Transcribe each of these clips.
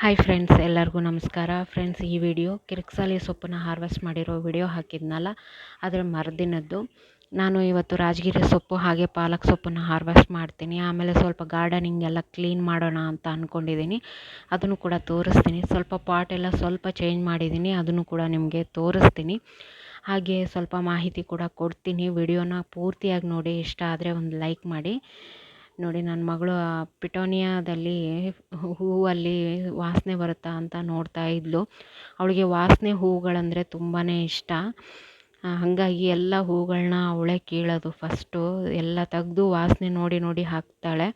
Hi friends ಎಲ್ಲರಿಗೂ ನಮಸ್ಕಾರ. Friends ಈ ವಿಡಿಯೋ ಕಿರಿಕ್ಸಾಲಿ ಸೊಪ್ಪನ್ನ ಹಾರ್ವೆಸ್ಟ್ ಮಾಡಿರೋ ವಿಡಿಯೋ ಹಾಕಿದ್ನಲ್ಲ? ಅದರ ಮರುದಿನದ್ದು ನಾನು ಇವತ್ತು ರಾಜಗಿರಿ ಸೊಪ್ಪು ಹಾಗೆ ಪಾಲಕ್ ಸೊಪ್ಪನ್ನು ಹಾರ್ವೆಸ್ಟ್ ಮಾಡ್ತೀನಿ. ಆಮೇಲೆ ಸ್ವಲ್ಪ ಗಾರ್ಡನಿಂಗ್ ಎಲ್ಲ ಕ್ಲೀನ್ ಮಾಡೋಣ ಅಂತ ಅಂದ್ಕೊಂಡಿದ್ದೀನಿ ಅದನ್ನು ಕೂಡ ತೋರಿಸ್ತೀನಿ. ಸ್ವಲ್ಪ ಪಾಟ್ ಎಲ್ಲ ಸ್ವಲ್ಪ ಚೇಂಜ್ ಮಾಡಿದ್ದೀನಿ ಅದನ್ನು ಕೂಡ ನಿಮಗೆ ತೋರಿಸ್ತೀನಿ. ಹಾಗೆ ಸ್ವಲ್ಪ ಮಾಹಿತಿ ಕೂಡ ಕೊಡ್ತೀನಿ. ವಿಡಿಯೋನ ಪೂರ್ತಿಯಾಗಿ ನೋಡಿ. ಇಷ್ಟ ಆದರೆ ಒಂದು ಲೈಕ್ ಮಾಡಿ. ನೋಡಿ ನನ್ನ ಮಗಳು ಆ ಪಿಟೋನಿಯಾದಲ್ಲಿ ಹೂವಲ್ಲಿ ವಾಸನೆ ಬರುತ್ತಾ ಅಂತ ನೋಡ್ತಾ ಇದ್ಲು. ಅವಳಿಗೆ ವಾಸನೆ ಹೂವುಗಳಂದರೆ ತುಂಬಾ ಇಷ್ಟ. ಹಾಗಾಗಿ ಎಲ್ಲ ಹೂಗಳನ್ನ ಅವಳೇ ಕೀಳೋದು ಫಸ್ಟು. ಎಲ್ಲ ತೆಗ್ದು ವಾಸನೆ ನೋಡಿ ನೋಡಿ ಹಾಕ್ತಾಳೆ.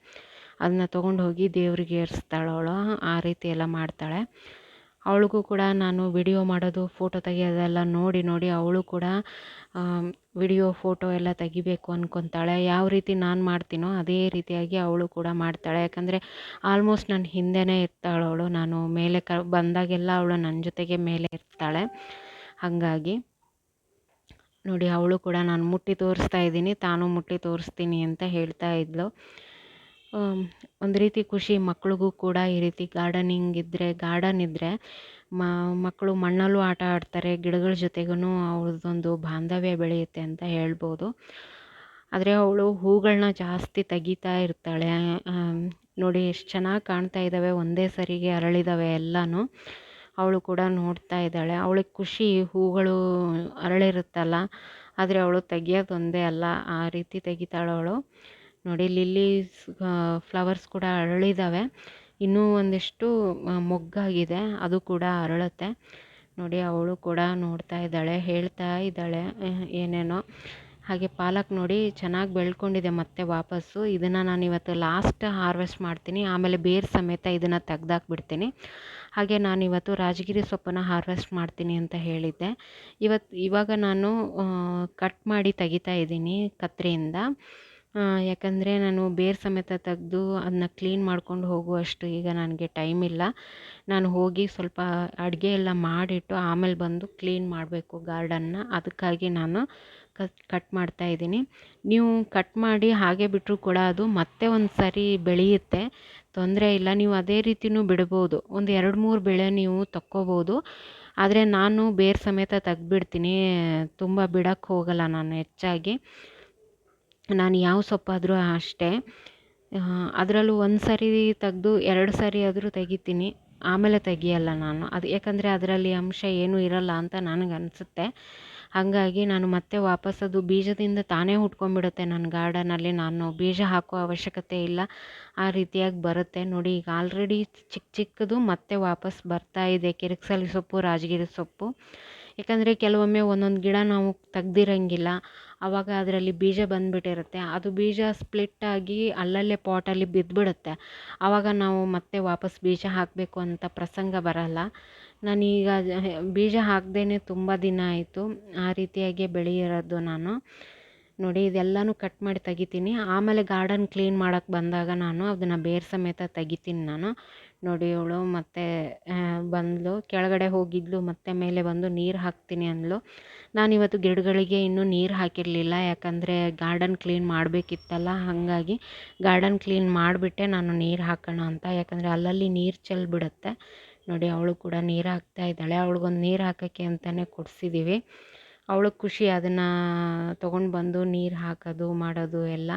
ಅದನ್ನ ತೊಗೊಂಡು ಹೋಗಿ ದೇವ್ರಿಗೆ ಏರಿಸ್ತಾಳೆ ಅವಳು ಆ ರೀತಿ ಎಲ್ಲ ಮಾಡ್ತಾಳೆ. ಅವಳಿಗೂ ಕೂಡ ನಾನು ವಿಡಿಯೋ ಮಾಡೋದು ಫೋಟೋ ತೆಗೆಯೋದೆಲ್ಲ ನೋಡಿ ನೋಡಿ ಅವಳು ಕೂಡ ವಿಡಿಯೋ ಫೋಟೋ ಎಲ್ಲ ತೆಗಿಬೇಕು ಅಂದ್ಕೊತಾಳೆ ಯಾವ ರೀತಿ ನಾನು ಮಾಡ್ತೀನೋ ಅದೇ ರೀತಿಯಾಗಿ ಅವಳು ಕೂಡ ಮಾಡ್ತಾಳೆ. ಯಾಕಂದರೆ ಆಲ್ಮೋಸ್ಟ್ ನನ್ನ ಹಿಂದೆನೇ ಇರ್ತಾಳೆ ಅವಳು. ನಾನು ಮೇಲೆ ಕ ಬಂದಾಗೆಲ್ಲ ಅವಳು ನನ್ನ ಜೊತೆಗೆ ಮೇಲೆ ಇರ್ತಾಳೆ. ಹಾಗಾಗಿ ನೋಡಿ ಅವಳು ಕೂಡ ನಾನು ಮುಟ್ಟಿ ತೋರಿಸ್ತಾ ಇದ್ದೀನಿ. ತಾನು ಮುಟ್ಟಿ ತೋರಿಸ್ತೀನಿ ಅಂತ ಹೇಳ್ತಾ ಆಮ್, ಒಂದು ರೀತಿ ಖುಷಿ ಮಕ್ಳಿಗೂ ಕೂಡ ಈ ರೀತಿ ಗಾರ್ಡನಿಂಗ್ ಇದ್ದರೆ ಗಾರ್ಡನ್ ಇದ್ದರೆ ಮಕ್ಕಳು ಮಣ್ಣಲ್ಲೂ ಆಟ ಆಡ್ತಾರೆ, ಗಿಡಗಳ ಜೊತೆಗೂ ಅವ್ರದ್ದೊಂದು ಬಾಂಧವ್ಯ ಬೆಳೆಯುತ್ತೆ ಅಂತ ಹೇಳ್ಬೋದು. ಆದರೆ ಅವಳು ಹೂಗಳನ್ನ ಜಾಸ್ತಿ ತೆಗಿತಾ ಇರ್ತಾಳೆ. ನೋಡಿ ಎಷ್ಟು ಚೆನ್ನಾಗಿ ಕಾಣ್ತಾ ಇದ್ದಾವೆ ಒಂದೇ ಸರಿಗೆ ಅರಳಿದಾವೆ ಎಲ್ಲನೂ. ಅವಳು ಕೂಡ ನೋಡ್ತಾ ಇದ್ದಾಳೆ. ಅವಳಿಗೆ ಖುಷಿ ಹೂಗಳು ಅರಳಿರುತ್ತಲ್ಲ, ಆದರೆ ಅವಳು ತೆಗಿಯೋದು ಒಂದೇ ಅಲ್ಲ, ಆ ರೀತಿ ತೆಗಿತಾಳೆ ಅವಳು. ನೋಡಿ ಲಿಲ್ಲೀಸ್ ಫ್ಲವರ್ಸ್ ಕೂಡ ಅರಳಿದಾವೆ. ಇನ್ನೂ ಒಂದಿಷ್ಟು ಮೊಗ್ಗಾಗಿದೆ. ಅದು ಕೂಡ ಅರಳುತ್ತೆ. ನೋಡಿ ಅವಳು ಕೂಡ ನೋಡ್ತಾ ಇದ್ದಾಳೆ, ಹೇಳ್ತಾ ಇದ್ದಾಳೆ ಏನೇನೋ. ಹಾಗೆ ಪಾಲಕ್ ನೋಡಿ ಚೆನ್ನಾಗಿ ಬೆಳ್ಕೊಂಡಿದೆ ಮತ್ತೆ ವಾಪಸ್ಸು. ಇದನ್ನು ನಾನು ಇವತ್ತು ಲಾಸ್ಟ್ ಹಾರ್ವೆಸ್ಟ್ ಮಾಡ್ತೀನಿ. ಆಮೇಲೆ ಬೇರು ಸಮೇತ ಇದನ್ನು ತೆಗ್ದಾಕ್ಬಿಡ್ತೀನಿ. ಹಾಗೆ ನಾನು ಇವತ್ತು ರಾಜಗಿರಿ ಸೊಪ್ಪನ್ನು ಹಾರ್ವೆಸ್ಟ್ ಮಾಡ್ತೀನಿ ಅಂತ ಹೇಳಿದ್ದೆ. ಇವತ್ತು ಇವಾಗ ನಾನು ಕಟ್ ಮಾಡಿ ತೆಗಿತಾ ಇದ್ದೀನಿ ಕತ್ತರಿಯಿಂದ ಯಾಕಂದರೆ ನಾನು ಬೇರು ಸಮೇತ ತೆಗೆದು ಅದನ್ನ ಕ್ಲೀನ್ ಮಾಡ್ಕೊಂಡು ಹೋಗುವಷ್ಟು ಈಗ ನನಗೆ ಟೈಮ್ ಇಲ್ಲ. ನಾನು ಹೋಗಿ ಸ್ವಲ್ಪ ಅಡುಗೆ ಎಲ್ಲ ಮಾಡಿಟ್ಟು ಆಮೇಲೆ ಬಂದು ಕ್ಲೀನ್ ಮಾಡಬೇಕು ಗಾರ್ಡನ್ನ ಅದಕ್ಕಾಗಿ ನಾನು ಕಟ್ ಕಟ್ ಮಾಡ್ತಾ ಇದ್ದೀನಿ. ನೀವು ಕಟ್ ಮಾಡಿ ಹಾಗೆ ಬಿಟ್ಟರು ಕೂಡ ಅದು ಮತ್ತೆ ಒಂದು ಸರಿ ಬೆಳೆಯುತ್ತೆ. ತೊಂದರೆ ಇಲ್ಲ, ನೀವು ಅದೇ ರೀತಿಯೂ ಬಿಡ್ಬೋದು. ಒಂದು ಎರಡು ಮೂರು ಬೆಳೆ ನೀವು ತಕ್ಕೋಬೋದು. ಆದರೆ ನಾನು ಬೇರು ಸಮೇತ ತೆಗ್ದುಬಿಡ್ತೀನಿ. ತುಂಬ ಬಿಡೋಕ್ಕೆ ಹೋಗಲ್ಲ ನಾನು ಹೆಚ್ಚಾಗಿ. ನಾನು ಯಾವ ಸೊಪ್ಪಾದರೂ ಅಷ್ಟೇ. ಅದರಲ್ಲೂ ಒಂದು ಸರಿ ತೆಗೆದು ಎರಡು ಸರಿ ಆದರೂ ತೆಗಿತೀನಿ. ಆಮೇಲೆ ತೆಗಿಯಲ್ಲ ನಾನು. ಅದು ಯಾಕಂದರೆ ಅದರಲ್ಲಿ ಅಂಶ ಏನೂ ಇರಲ್ಲ ಅಂತ ನನಗೆ ಅನಿಸುತ್ತೆ. ಹಾಗಾಗಿ ನಾನು ಮತ್ತೆ ವಾಪಸ್ ಅದು ಬೀಜದಿಂದ ತಾನೇ ಹುಟ್ಕೊಂಡ್ಬಿಡುತ್ತೆ ನನ್ನ ಗಾರ್ಡನಲ್ಲಿ. ನಾನು ಬೀಜ ಹಾಕೋ ಅವಶ್ಯಕತೆ ಇಲ್ಲ. ಆ ರೀತಿಯಾಗಿ ಬರುತ್ತೆ. ನೋಡಿ, ಈಗ ಆಲ್ರೆಡಿ ಚಿಕ್ಕ ಚಿಕ್ಕದು ಮತ್ತೆ ವಾಪಸ್ ಬರ್ತಾ ಇದೆ. ಕಿರಿಕ್ಸಲಿ ಸೊಪ್ಪು, ರಾಜಗಿರಿ ಸೊಪ್ಪು. ಯಾಕಂದರೆ ಕೆಲವೊಮ್ಮೆ ಒಂದೊಂದು ಗಿಡ ನಾವು ತೆಗ್ದಿರಂಗಿಲ್ಲ. ಆವಾಗ ಅದರಲ್ಲಿ ಬೀಜ ಬಂದುಬಿಟ್ಟಿರುತ್ತೆ. ಅದು ಬೀಜ ಸ್ಪ್ಲಿಟ್ ಆಗಿ ಅಲ್ಲಲ್ಲೇ ಪಾಟಲ್ಲಿ ಬಿದ್ದುಬಿಡುತ್ತೆ. ಆವಾಗ ನಾವು ಮತ್ತೆ ವಾಪಸ್ ಬೀಜ ಹಾಕಬೇಕು ಅಂತ ಪ್ರಸಂಗ ಬರಲ್ಲ. ನಾನೀಗ ಬೀಜ ಹಾಕ್ದೇ ತುಂಬ ದಿನ ಆಯಿತು. ಆ ರೀತಿಯಾಗಿ ಬೆಳೆಯಿರೋದು ನಾನು. ನೋಡಿ ಇದೆಲ್ಲನೂ ಕಟ್ ಮಾಡಿ ತೆಗಿತೀನಿ. ಆಮೇಲೆ ಗಾರ್ಡನ್ ಕ್ಲೀನ್ ಮಾಡೋಕ್ಕೆ ಬಂದಾಗ ನಾನು ಅದನ್ನು ಬೇರು ಸಮೇತ ತೆಗಿತೀನಿ ನಾನು. ನೋಡಿ ಅವಳು ಮತ್ತೆ ಬಂದಳು ಕೆಳಗಡೆ ಹೋಗಿದ್ಲು, ಮತ್ತೆ ಮೇಲೆ ಬಂದು ನೀರು ಹಾಕ್ತೀನಿ ಅಂದಳು ನಾನಿವತ್ತು ಗಿಡಗಳಿಗೆ ಇನ್ನೂ ನೀರು ಹಾಕಿರಲಿಲ್ಲ. ಯಾಕಂದರೆ ಗಾರ್ಡನ್ ಕ್ಲೀನ್ ಮಾಡಬೇಕಿತ್ತಲ್ಲ, ಹಾಗಾಗಿ ಗಾರ್ಡನ್ ಕ್ಲೀನ್ ಮಾಡಿಬಿಟ್ಟೆ ನಾನು ನೀರು ಹಾಕೋಣ ಅಂತ. ಯಾಕಂದರೆ ಅಲ್ಲಲ್ಲಿ ನೀರು ಚೆಲ್ಬಿಡುತ್ತೆ ನೋಡಿ ಅವಳು ಕೂಡ ನೀರು ಹಾಕ್ತಾ ಇದ್ದಾಳೆ. ಅವಳಿಗೊಂದು ನೀರು ಹಾಕೋಕ್ಕೆ ಅಂತಲೇ ಕೊಡಿಸಿದ್ದೀವಿ ಅವಳಿಗೆ ಖುಷಿ ಅದನ್ನು ತೊಗೊಂಡು ಬಂದು ನೀರು ಹಾಕೋದು, ಮಾಡೋದು ಎಲ್ಲ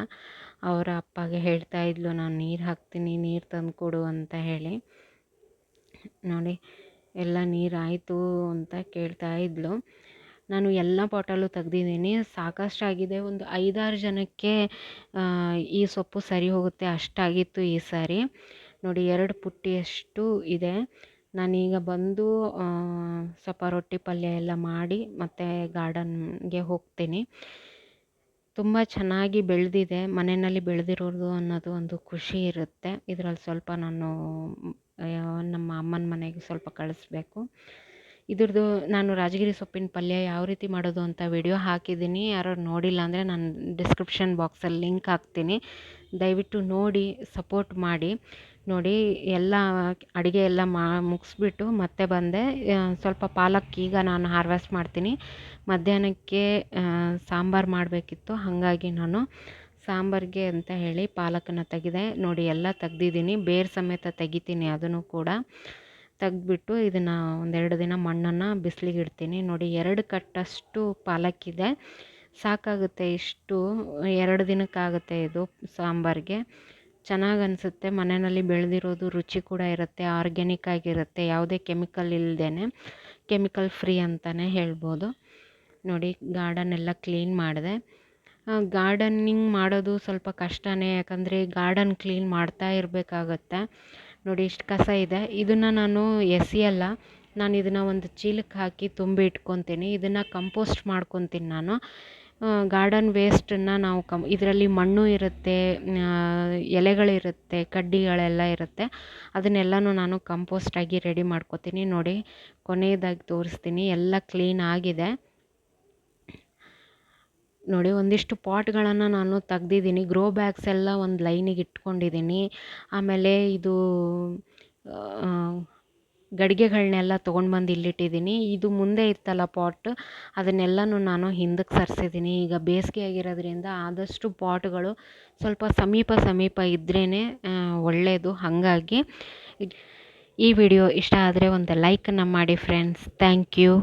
ಅವರ ಅಪ್ಪಗೆ ಹೇಳ್ತಾ ಇದ್ಲು, ನಾನು ನೀರು ಹಾಕ್ತೀನಿ, ನೀರು ತಂದು ಕೊಡು ಅಂತ ಹೇಳಿ. ನೋಡಿ, ಎಲ್ಲ ನೀರು ಆಯಿತು ಅಂತ ಕೇಳ್ತಾ ಇದ್ಲು. ನಾನು ಎಲ್ಲ ಬಾಟಲು ತೆಗ್ದಿದ್ದೀನಿ, ಸಾಕಷ್ಟಾಗಿದೆ, ಒಂದು ಐದಾರು ಜನಕ್ಕೆ ಈ ಸೊಪ್ಪು ಸರಿ ಹೋಗುತ್ತೆ ಅಷ್ಟಾಗಿತ್ತು ಈ ಸಾರಿ. ನೋಡಿ, ಎರಡು ಪುಟ್ಟಿಯಷ್ಟು ಇದೆ. ನಾನೀಗ ಬಂದು ಸ್ವಲ್ಪ ರೊಟ್ಟಿ ಪಲ್ಯ ಎಲ್ಲ ಮಾಡಿ ಮತ್ತೆ ಗಾರ್ಡನ್ಗೆ ಹೋಗ್ತೀನಿ. ತುಂಬ ಚೆನ್ನಾಗಿ ಬೆಳೆದಿದೆ. ಮನೆಯಲ್ಲಿ ಬೆಳೆದಿರೋದು ಅನ್ನೋದು ಒಂದು ಖುಷಿ ಇರುತ್ತೆ. ಇದರಲ್ಲಿ ಸ್ವಲ್ಪ ನಾನು ನಮ್ಮ ಅಮ್ಮನ ಮನೆಗೆ ಸ್ವಲ್ಪ ಕಳಿಸ್ಬೇಕು. ಇದ್ರದ್ದು ನಾನು ರಾಜಗಿರಿ ಸೊಪ್ಪಿನ ಪಲ್ಯ ಯಾವ ರೀತಿ ಮಾಡೋದು ಅಂತ ವಿಡಿಯೋ ಹಾಕಿದ್ದೀನಿ. ಯಾರು ನೋಡಿಲ್ಲ ಅಂದರೆ ನಾನು ಡಿಸ್ಕ್ರಿಪ್ಷನ್ ಬಾಕ್ಸಲ್ಲಿ ಲಿಂಕ್ ಹಾಕ್ತೀನಿ. ದಯವಿಟ್ಟು ನೋಡಿ ಸಪೋರ್ಟ್ ಮಾಡಿ. ನೋಡಿ, ಎಲ್ಲ ಅಡುಗೆ ಎಲ್ಲ ಮಾ, ಮುಗಿಸ್ಬಿಟ್ಟು ಮತ್ತೆ ಬಂದೆ. ಸ್ವಲ್ಪ ಪಾಲಕ್ ಈಗ ನಾನು ಹಾರ್ವೆಸ್ಟ್ ಮಾಡ್ತೀನಿ. ಮಧ್ಯಾಹ್ನಕ್ಕೆ ಸಾಂಬಾರು ಮಾಡಬೇಕಿತ್ತು. ಹಾಗಾಗಿ ನಾನು ಸಾಂಬಾರಿಗೆ ಅಂತ ಹೇಳಿ ಪಾಲಕನ್ನು ತೆಗೆದೆ. ನೋಡಿ, ಎಲ್ಲ ತೆಗ್ದಿದ್ದೀನಿ. ಬೇರು ಸಮೇತ ತೆಗಿತೀನಿ ಅದನ್ನು ಕೂಡ. ತೆಗ್ದುಬಿಟ್ಟು ಇದನ್ನು ಒಂದೆರಡು ದಿನ ಮಣ್ಣನ್ನು ಬಿಸಿಲಿಗೆ ಇಡ್ತೀನಿ. ನೋಡಿ, ಎರಡು ಕಟ್ಟಷ್ಟು ಪಾಲಕ್ಕಿದೆ ಸಾಕಾಗುತ್ತೆ ಇಷ್ಟು, ಎರಡು ದಿನಕ್ಕಾಗುತ್ತೆ ಇದು ಸಾಂಬಾರಿಗೆ. ಚೆನ್ನಾಗಿ ಅನಿಸುತ್ತೆ, ಮನೆಯಲ್ಲಿ ಬೆಳೆದಿರೋದು ರುಚಿ ಕೂಡ ಇರುತ್ತೆ ಆರ್ಗ್ಯಾನಿಕ್ ಆಗಿರುತ್ತೆ, ಯಾವುದೇ ಕೆಮಿಕಲ್ ಇಲ್ಲದೇ ಕೆಮಿಕಲ್ ಫ್ರೀ ಅಂತಲೇ ಹೇಳ್ಬೋದು. ನೋಡಿ ಗಾರ್ಡನ್ ಎಲ್ಲ ಕ್ಲೀನ್ ಮಾಡಿದೆ. ಗಾರ್ಡನಿಂಗ್ ಮಾಡೋದು ಸ್ವಲ್ಪ ಕಷ್ಟನೇ, ಯಾಕಂದರೆ ಗಾರ್ಡನ್ ಕ್ಲೀನ್ ಮಾಡ್ತಾ ಇರಬೇಕಾಗತ್ತೆ. ನೋಡಿ, ಇಷ್ಟು ಕಸ ಇದೆ. ಇದನ್ನು ನಾನು ಎಸೆಯಲ್ಲ ನಾನು ಇದನ್ನು ಒಂದು ಚೀಲಕ್ಕೆ ಹಾಕಿ ತುಂಬಿ ಇಟ್ಕೊತೀನಿ ಇದನ್ನು ಕಂಪೋಸ್ಟ್ ಮಾಡ್ಕೊತೀನಿ ನಾನು. ಗಾರ್ಡನ್ ವೇಸ್ಟನ್ನು ನಾವು ಕಮ್, ಇದರಲ್ಲಿ ಮಣ್ಣು ಇರುತ್ತೆ ಎಲೆಗಳಿರುತ್ತೆ, ಕಡ್ಡಿಗಳೆಲ್ಲ ಇರುತ್ತೆ. ಅದನ್ನೆಲ್ಲನೂ ನಾನು ಕಂಪೋಸ್ಟಾಗಿ ರೆಡಿ ಮಾಡ್ಕೊತೀನಿ. ನೋಡಿ, ಕೊನೆಯದಾಗಿ ತೋರಿಸ್ತೀನಿ. ಎಲ್ಲ ಕ್ಲೀನ್ ಆಗಿದೆ. ನೋಡಿ, ಒಂದಿಷ್ಟು ಪಾಟ್ಗಳನ್ನು ನಾನು ತೆಗ್ದಿದ್ದೀನಿ. ಗ್ರೋ ಬ್ಯಾಗ್ಸ್ ಎಲ್ಲ ಒಂದು ಲೈನಿಗೆ ಇಟ್ಕೊಂಡಿದ್ದೀನಿ. ಆಮೇಲೆ ಇದು ಗಡಿಗೆಗಳನ್ನೆಲ್ಲ ತೊಗೊಂಡು ಬಂದು ಇಲ್ಲಿಟ್ಟಿದ್ದೀನಿ ಇದು ಮುಂದೆ ಇತ್ತಲ್ಲ ಪಾಟ್, ಅದನ್ನೆಲ್ಲನೂ ನಾನು ಹಿಂದಕ್ಕೆ ಸರಿಸಿದ್ದೀನಿ ಈಗ ಬೇಸಿಗೆ ಆಗಿರೋದ್ರಿಂದ ಆದಷ್ಟು ಪಾಟ್ಗಳು ಸ್ವಲ್ಪ ಸಮೀಪ ಸಮೀಪ ಇದ್ರೇ ಒಳ್ಳೆಯದು ಹಾಗಾಗಿ ಈ ವಿಡಿಯೋ ಇಷ್ಟ ಆದರೆ ಒಂದು ಲೈಕನ್ನು ಮಾಡಿ ಫ್ರೆಂಡ್ಸ್. Thank you.